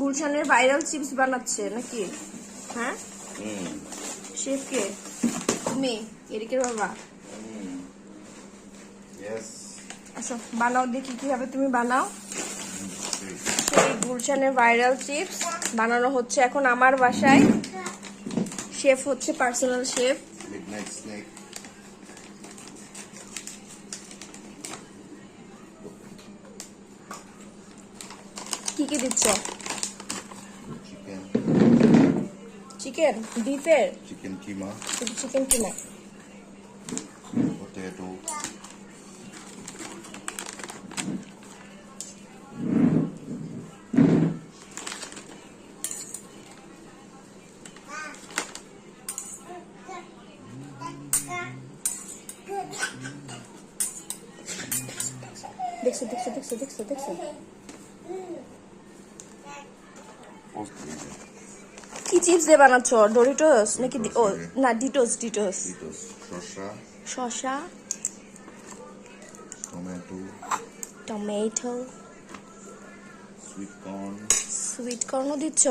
গুলশানের viral chips বানাচ্ছে নাকি? হ্যাঁ? হুম। শেফকে? তুমি? এরিকের বাবা? আসো বানাও দেখি কীভাবে তুমি বানাও। সেই গুলশানের ভাইরাল চিপস বানানো হচ্ছে এখন আমার বাসায়। শেফ হচ্ছে পার্সোনাল শেফ। কি কি দিচ্ছ? চিকেন বিফের চিকেন কিমা শুধু চিকেন কিনা পটেটো দেখছো দেখছো দেখছো দেখছো দেখছো কি চিপস দিয়ে বানাচ্ছ? ডোরিটোস নাকি ও না ডিটোস ডিটোস শসা। শসা। Tomato. Tomato. Sweet corn sweet কর্নও দিচ্ছ?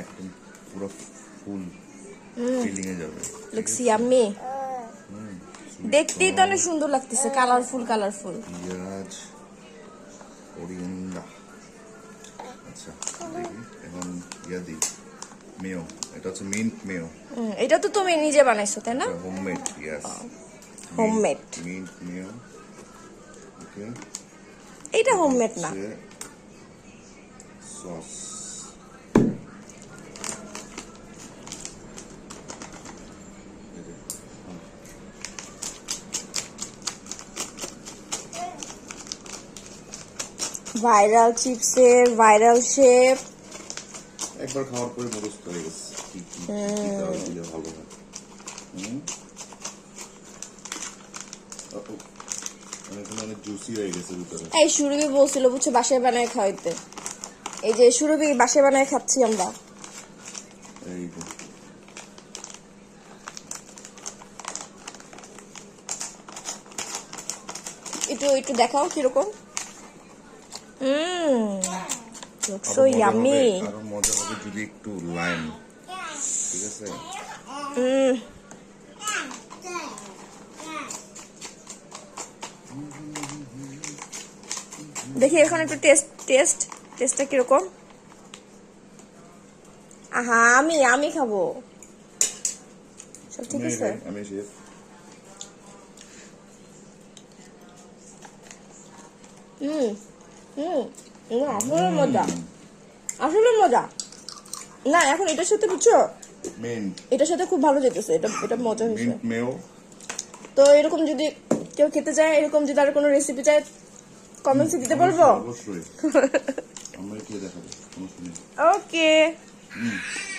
একদম পুরো ফুল ফিলিং এ যাবে লুকস ইয়াম্মি দেখতেই তো অনেক সুন্দর লাগতেছে কালারফুল কালারফুল পেঁয়াজ আচ্ছা দেখি। এখন ইয়া দিই। মেও এটা হচ্ছে মিন্ট মেও এটা তো তুমি নিজে বানাইছো তাই না? হোমমেড ইয়াস Homemade. মিন্ট মেও ওকে এটা হোমমেড না। সস ভাইরাল চিপসের ভাইরাল শেপ। একবার খাওয়ার পরে মুখস্থ হয়ে গেছে। কি কি কি দিলে ভালো হয়? হয়ে ভিতরে। এই সুরভি বলছিল বুঝছ বাসায় বানায় খাওয়াইতে। এই যে সুরভি বাসায় বানায় খাচ্ছি আমরা। একটু একটু দেখাও কীরকম। হুম সো আরও মজা আরও মজা হবে যদি একটু লাইম ঠিক আছে? হুম। দেখি এখন একটু টেস্ট টেস্ট টেস্টটা কীরকম? আহা আমি আমি খাব। সব ঠিক আছে? আমি শেফ হুম। হুম আসলে মজা। আসলে মজা। না এখন এটার সাথে বুঝছ? এটার সাথে খুব ভালো যেতেছে এটা এটা মজা হয়েছে তো এরকম যদি কেউ খেতে চায় এরকম যদি আর কোনো রেসিপি চায় কমেন্টসে দিতে পারব ওকে